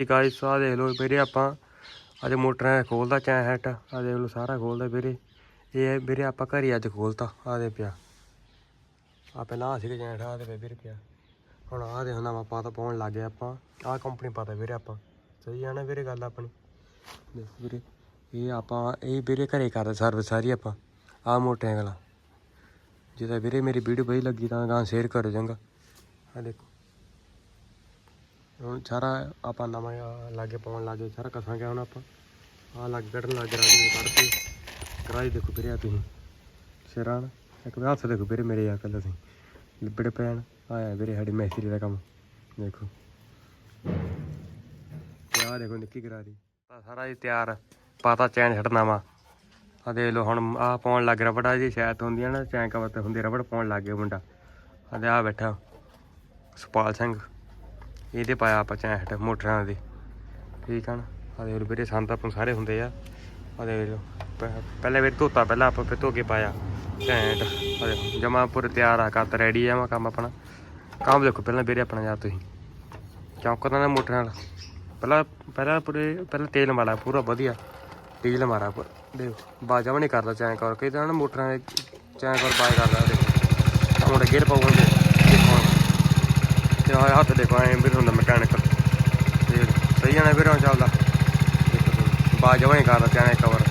ਜੀ ਗਾਇਸ ਆ ਦੇਖ ਲਓ ਵੀਰੇ ਆਪਾਂ। ਅੱਜ ਮੋਟਰਾਂ ਖੋਲਦਾ ਚੈਂ ਹੈਟ ਆ ਦੇਖ ਲਓ ਸਾਰਾ ਖੋਲਦਾ ਵੀਰੇ। ਇਹ ਹੈ ਵੀਰੇ ਆਪਾਂ ਘਰੀ ਅੱਜ ਖੋਲਤਾ ਆ ਦੇ ਪਿਆ। ਆ ਪਹਿਲਾਂ ਆ ਸੀਗੇ ਚੈਂ ਆ ਦੇ ਵੀਰੇ ਪਿਆ। ਹੁਣ ਆ ਦੇ ਹੁਣ ਆਪਾਂ ਤਾਂ ਪਾਉਣ ਲੱਗ ਗਏ ਆਪਾਂ। ਆਹ ਕੰਪਨੀ ਪਤਾ ਵੀਰੇ ਆਪਾਂ। ਸਹੀ ਆ ਨਾ ਵੀਰੇ ਗੱਲ ਆਪਣੀ? ਦੇਖ ਵੀਰੇ, ਇਹ ਆਪਾਂ, ਇਹ ਵੀਰੇ ਘਰੇ ਕਰਦਾ ਸਰਵਿਸ ਸਾਰੀ ਆਪਾਂ, ਆਹ ਮੋਟਰਾਂ ਆ। ਜੇ ਤਾਂ ਵੀਰੇ ਮੇਰੀ ਵੀਡੀਓ ਵਧੀਆ ਲੱਗੀ ਤਾਂ ਗਾਂ ਸ਼ੇਅਰ ਕਰੋ ਚੰਗਾ। ਆ ਦੇਖੋ। ਹੁਣ ਸਾਰਾ ਆਪਾਂ ਨਵਾਂ ਲਾਗੇ ਪਾਉਣ ਲੱਗੇ ਸਾਰਾ ਕਸਾਂਗੇ ਹੁਣ ਆਪਾਂ। ਆ ਲੱਗ ਕੱਢਣ ਲੱਗ ਰਿਹਾ ਜੀ ਕੱਢ ਕੇ ਕਰਾਈ ਦੇਖੋ ਵੀਰੇ ਆ ਤੁਸੀਂ। ਸਿਰਾਂ ਨਾਲ। ਇੱਕ ਵੀ ਹੱਥ ਦੇਖੋ ਵੀਰੇ ਮੇਰੇ ਆ ਕੱਲ ਤੁਸੀਂ ਲਿਬੜੇ ਪੈਣ, ਆਇਆ ਵੀਰੇ ਸਾਡੀ ਮੈਸਤਰੀ ਦਾ ਕੰਮ। ਦੇਖੋ। ਤੇ ਆਹ ਦੇਖੋ ਨਿੱਕੀ ਕਰਾਰੀ ਆ ਸਾਰਾ ਜੀ ਤਿਆਰ, ਪਾਤਾ ਚੈਨ ਛੱਡਣਾ ਵਾ ਆ ਦੇਖ ਲਓ ਹੁਣ ਆ ਪਾਉਣ ਲੱਗ ਰਿਹਾ ਬੜਾ ਜੀ ਸ਼ਾਇਦ ਹੁੰਦੀਆਂ ਨਾ, ਚੈਨ ਕਵਰ ਹੁੰਦੀ ਰਬੜ ਪਾਉਣ ਲੱਗ ਗਿਆ ਮੁੰਡਾ। ਆ ਦੇ ਆ ਬੈਠਾ। ਸੁਪਾਲ ਸਿੰਘ। ਇਹਦੇ ਪਾਇਆ ਆਪਾਂ ਚੈਟ ਮੋਟਰਾਂ ਦੇ। ਠੀਕ ਆ ਨਾ? ਆ ਦੇਖ ਵੀਰੇ, ਸੰਦ ਆਪਾਂ ਸਾਰੇ ਹੁੰਦੇ ਆ। ਆ ਦੇਖ ਲਓ ਪਹਿਲੇ ਵੀਰੇ ਧੋਤਾ, ਪਹਿਲਾਂ ਆਪਾਂ ਫਿਰ ਧੋ ਕੇ ਪਾਇਆ। ਘੈਂਟ ਆ ਦੇਖੋ, ਜਮਾ ਪੂਰੇ ਤਿਆਰ ਆ ਕਰਤਾ ਰੈਡੀ ਆ ਮੈਂ ਕੰਮ ਆਪਣਾ। ਕੰਮ ਦੇਖੋ, ਪਹਿਲਾਂ ਵੀਰੇ ਆਪਣਾ ਯਾਰ ਤੁਸੀਂ। ਚੌਂਕਦਾ ਨਾ ਮੋਟਰਾਂ ਨਾਲ ਪਹਿਲਾਂ ਪਹਿਲਾਂ ਪੂਰੇ, ਪਹਿਲਾਂ ਤੇਲ ਮਾਰਾ ਪੂਰਾ ਵਧੀਆ। ਤੇਲ ਮਾਰਾ ਪਰ। ਦੇਖੋ ਬਾਜਾ ਵੀ ਨਹੀਂ ਕਰਦਾ ਚੈਨ ਕਰ ਤਾਂ ਮੋਟਰਾਂ ਦੇ ਚੈਨ ਕਰ ਬਾਜ ਕਰਦਾ ਦੇਖੋ। ਹੁਣ ਗੇਅਰ ਪਾਉਂਗੇ ਤੇ ਹੱਥ ਦੇਖੋ, ਐਂ ਵੀਰ ਹੁੰਦਾ ਮਕੈਨਿਕ ਤੇ ਸਹੀ ਆ ਨਾ ਵੀਰੋਂ ਚੱਲਦਾ। ਬਾਜ ਜਮਾਂ ਹੀ ਕਰਦਾ ਚੈਨ ਕਵਰ